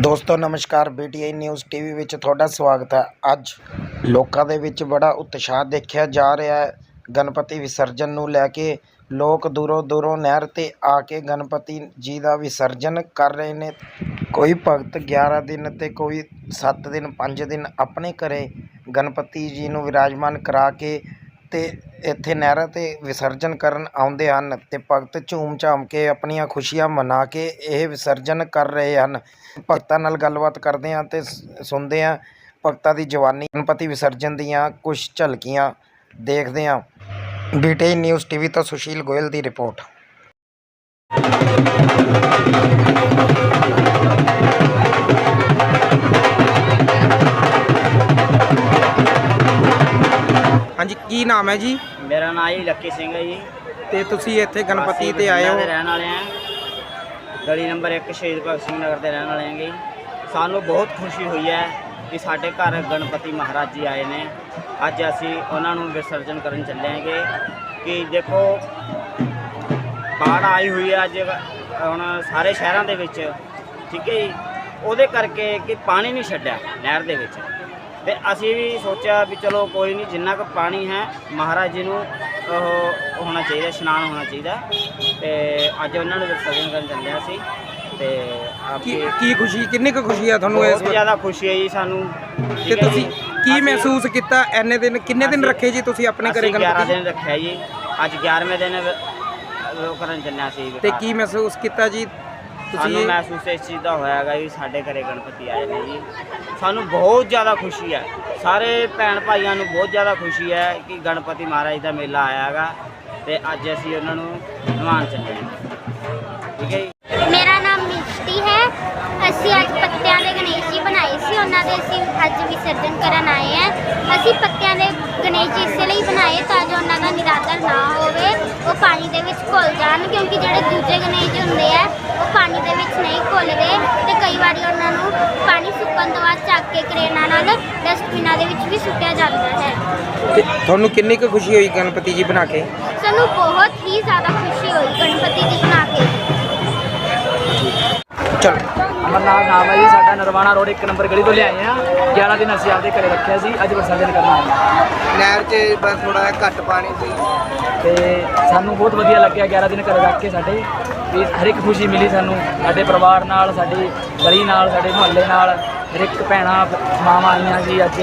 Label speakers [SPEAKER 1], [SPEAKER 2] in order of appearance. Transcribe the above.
[SPEAKER 1] ਦੋਸਤੋ, ਨਮਸਕਾਰ। ਬੀਟੀਆਈ news TV ਵਿੱਚ ਤੁਹਾਡਾ ਸਵਾਗਤ ਹੈ। ਅੱਜ ਲੋਕਾਂ ਦੇ ਵਿੱਚ ਬੜਾ ਉਤਸ਼ਾਹ ਦੇਖਿਆ ਜਾ ਰਿਹਾ ਹੈ। ਗਣਪਤੀ ਵਿਸਰਜਨ ਨੂੰ ਲੈ ਕੇ ਲੋਕ ਦੂਰੋਂ ਦੂਰੋਂ ਨਹਿਰ 'ਤੇ ਆ ਕੇ ਗਣਪਤੀ ਜੀ ਦਾ ਵਿਸਰਜਨ ਕਰ ਰਹੇ ਨੇ। ਕੋਈ ਭਗਤ 11 ਦਿਨ ਤੇ ਕੋਈ 7 ਦਿਨ 5 ਦਿਨ ਆਪਣੇ ਘਰੇ ਗਣਪਤੀ ਜੀ ਨੂੰ ਵਿਰਾਜਮਾਨ ਕਰਾ ਕੇ ਤੇ ਇੱਥੇ ਨਹਿਰਾਂ 'ਤੇ ਵਿਸਰਜਨ ਕਰਨ ਆਉਂਦੇ ਹਨ ਅਤੇ ਭਗਤ ਝੂਮ ਝਾਮ ਕੇ ਆਪਣੀਆਂ ਖੁਸ਼ੀਆਂ ਮਨਾ ਕੇ ਇਹ ਵਿਸਰਜਨ ਕਰ ਰਹੇ ਹਨ। ਭਗਤਾਂ ਨਾਲ ਗੱਲਬਾਤ ਕਰਦੇ ਹਾਂ ਤੇ ਸ- ਸੁਣਦੇ ਹਾਂ ਭਗਤਾਂ ਦੀ ਜਵਾਨੀ, ਗਣਪਤੀ ਵਿਸਰਜਨ ਦੀਆਂ ਕੁਝ ਝਲਕੀਆਂ ਦੇਖਦੇ ਹਾਂ। ਬੀਟੀਆਈ ਨਿਊਜ਼ ਟੀਵੀ ਤੋਂ ਸੁਸ਼ੀਲ ਗੋਇਲ ਦੀ ਰਿਪੋਰਟ। ਕੀ ਨਾਮ ਹੈ ਜੀ?
[SPEAKER 2] ਮੇਰਾ ਨਾਮ ਜੀ ਲੱਕੀ ਸਿੰਘ ਹੈ ਜੀ।
[SPEAKER 1] ਤੇ ਤੁਸੀਂ ਇੱਥੇ ਗਣਪਤੀ ਤੇ ਆਏ ਹੋ?
[SPEAKER 2] ਰਹਿਣ ਵਾਲੇ ਆ ਗਲੀ ਨੰਬਰ 1 ਸ਼ਹੀਦ ਭਗਤ ਸਿੰਘ ਨਗਰ ਦੇ ਰਹਿਣ ਵਾਲੇ ਆਂਗੇ ਜੀ। ਸਾਨੂੰ ਬਹੁਤ ਖੁਸ਼ੀ ਹੋਈ ਹੈ ਕਿ ਸਾਡੇ ਘਰ ਗਣਪਤੀ ਮਹਾਰਾਜ ਜੀ ਆਏ ਨੇ। ਅੱਜ ਅਸੀਂ ਉਹਨਾਂ ਨੂੰ ਵਿਸਰਜਨ ਕਰਨ ਚੱਲੇ ਆਂਗੇ ਕਿ ਦੇਖੋ ਬਾੜ ਆਈ ਹੋਈ ਹੈ ਅੱਜ ਹੁਣ ਸਾਰੇ ਸ਼ਹਿਰਾਂ ਦੇ ਵਿੱਚ। ਠੀਕ ਹੈ ਜੀ। ਉਹਦੇ ਕਰਕੇ ਕਿ ਪਾਣੀ ਨਹੀਂ ਛੱਡਿਆ ਨਹਿਰ ਦੇ ਵਿੱਚ। ਤੇ ਅਸੀਂ ਵੀ ਸੋਚਿਆ ਵੀ ਚਲੋ ਕੋਈ ਨਹੀਂ ਜਿੰਨਾ ਕੁ ਪਾਣੀ ਹੈ ਮਹਾਰਾਜ ਜੀ ਨੂੰ ਉਹ ਹੋਣਾ ਚਾਹੀਦਾ ਇਸ਼ਨਾਨ ਹੋਣਾ ਚਾਹੀਦਾ। ਤੇ ਅੱਜ ਉਹਨਾਂ ਨੂੰ ਵਿਸਰਜਨ ਕਰਨ ਚੱਲੇ ਹਾਂ ਅਸੀਂ ਤੇ
[SPEAKER 1] ਕੀ
[SPEAKER 2] ਆਪਕੀ
[SPEAKER 1] ਕੀ ਖੁਸ਼ੀ ਕਿੰਨੀ ਕੁ ਖੁਸ਼ੀ ਆ ਤੁਹਾਨੂੰ ਇਸ
[SPEAKER 2] ਬਹੁਤ ਜ਼ਿਆਦਾ ਖੁਸ਼ੀ ਹੈ ਜੀ ਸਾਨੂੰ।
[SPEAKER 1] ਤੇ
[SPEAKER 2] ਠੀਕ ਹੈ
[SPEAKER 1] ਤੁਸੀਂ
[SPEAKER 2] ਜੀ।
[SPEAKER 1] ਕੀ
[SPEAKER 2] ਅਸੀਂ-
[SPEAKER 1] ਮਹਿਸੂਸ ਕੀਤਾ? ਐਨੇ ਦਿਨ ਕਿੰਨੇ ਦਿਨ
[SPEAKER 2] ਅਸੀਂ-
[SPEAKER 1] ਰੱਖੇ ਜੀ ਤੁਸੀਂ ਆਪਣੇ ਘਰੇ
[SPEAKER 2] ਅਸੀਂ 11
[SPEAKER 1] ਗਣਪਤੀ
[SPEAKER 2] ਦਿਨ ਰੱਖਿਆ ਜੀ। ਅੱਜ 11ਵੇਂ ਦਿਨ ਵ- ਉਹ ਕਰਨ ਚੱਲਿਆ ਸੀ
[SPEAKER 1] ਤੇ ਕੀ ਮਹਿਸੂਸ ਕੀਤਾ ਜੀ?
[SPEAKER 2] ਸਾਨੂੰ ਮਹਿਸੂਸ ਇਸ ਚੀਜ਼ ਦਾ ਹੋਇਆ ਹੈਗਾ ਵੀ ਸਾਡੇ ਘਰੇ ਗਣਪਤੀ ਆਏ ਨੇ ਜੀ। ਸਾਨੂੰ ਬਹੁਤ ਜ਼ਿਆਦਾ ਖੁਸ਼ੀ ਹੈ। ਸਾਰੇ ਭੈਣ ਭਾਈਆਂ ਨੂੰ ਬਹੁਤ ਜ਼ਿਆਦਾ ਖੁਸ਼ੀ ਹੈ ਕਿ ਗਣਪਤੀ ਮਹਾਰਾਜ ਦਾ ਮੇਲਾ ਆਇਆ ਹੈਗਾ ਤੇ ਅੱਜ ਅਸੀਂ ਉਹਨਾਂ ਨੂੰ ਨਿਵਾਨ ਚੱਲੇ ਹਾਂ ਠੀਕ ਹੈ ਜੀ?
[SPEAKER 3] ਮੇਰਾ ਨਾਮ ਮਿਸ਼ਤੀ ਹੈ। ਅਸੀਂ ਅੱਜ ਪੱਤਿਆਂ ਦੇ ਗਣੇਸ਼ ਜੀ ਬਣਾਏ ਸੀ। ਉਹਨਾਂ ਦੇ ਅਸੀਂ ਅੱਜ ਵਿਸਰਜਨ ਕਰਨ ਆਏ ਹਾਂ। ਅਸੀਂ ਪੱਤਿਆਂ ਦੇ ਗਣੇਸ਼ ਜੀ ਇਸੇ ਲਈ ਬਣਾਏ ਤਾਂ ਜੋ ਉਹਨਾਂ ਦਾ ਨਿਰਾਦਰ ਨਾ ਹੋਵੇ। ਉਹ ਪਾਣੀ ਵਿੱਚ ਘੁਲ ਜਾਣ ਕਿਉਂਕਿ ਜਿਹੜੇ ਦੂਜੇ ਗਣੇਸ਼ ਹੁੰਦੇ ਆ ਉਹ ਪਾਣੀ ਦੇ ਵਿੱਚ ਨਹੀਂ ਘੁਲਦੇ ਤੇ ਕਈ ਵਾਰੀ ਉਹਨਾਂ ਨੂੰ ਪਾਣੀ ਸੁੱਕਣ ਤੋਂ ਬਾਅਦ ਚੱਕ ਕੇ ਕਰੇਨਾਂ ਨਾਲ ਡਸਟਬਿਨਾਂ ਦੇ ਵਿੱਚ ਵੀ ਸੁੱਟਿਆ ਜਾਂਦਾ ਹੈ।
[SPEAKER 1] ਤੇ ਤੁਹਾਨੂੰ ਕਿੰਨੀ ਕੁ ਖੁਸ਼ੀ ਹੋਈ ਗਣਪਤੀ ਜੀ ਬਣਾ ਕੇ?
[SPEAKER 3] ਸਾਨੂੰ ਬਹੁਤ ਹੀ ਜ਼ਿਆਦਾ ਖੁਸ਼ੀ ਹੋਈ ਗਣਪਤੀ ਜੀ ਬਣਾ ਕੇ।
[SPEAKER 1] ਚਲੋ।
[SPEAKER 4] ਅਮਰਨਾਥ ਨਾਮ ਹੈ ਜੀ ਸਾਡਾ ਨਰਵਾਣਾ ਰੋਡ 1 ਨੰਬਰ ਗਲੀ ਤੋਂ ਲਿਆਏ ਆ। 11 ਦਿਨ ਅਸੀਂ ਆਪਦੇ ਘਰੇ ਰੱਖਿਆ ਸੀ ਅੱਜ ਵਿਸਰਜਨ ਕਰਨਾ ਹੈ
[SPEAKER 1] ਨਹਿਰ 'ਚ ਬਸ ਥੋੜਾ ਜਿਹਾ ਘੱਟ ਪਾਣੀ ਸੀ।
[SPEAKER 4] ਤੇ ਸਾਨੂੰ ਬਹੁਤ ਵਧੀਆ ਲੱਗਿਆ 11 ਦਿਨ ਘਰੇ ਰੱਖ ਕੇ ਸਾਡੇ। ਵੀ ਹਰ ਇੱਕ ਖੁਸ਼ੀ ਮਿਲੀ ਸਾਨੂੰ ਸਾਡੇ ਪਰਿਵਾਰ ਨਾਲ ਸਾਡੀ ਗਲੀ ਨਾਲ ਸਾਡੇ ਮੁਹੱਲੇ ਨਾਲ ਹਰ ਇੱਕ ਭੈਣਾਂ ਮਾਵਾਂ ਆਈਆਂ ਸੀ ਅੱਜ।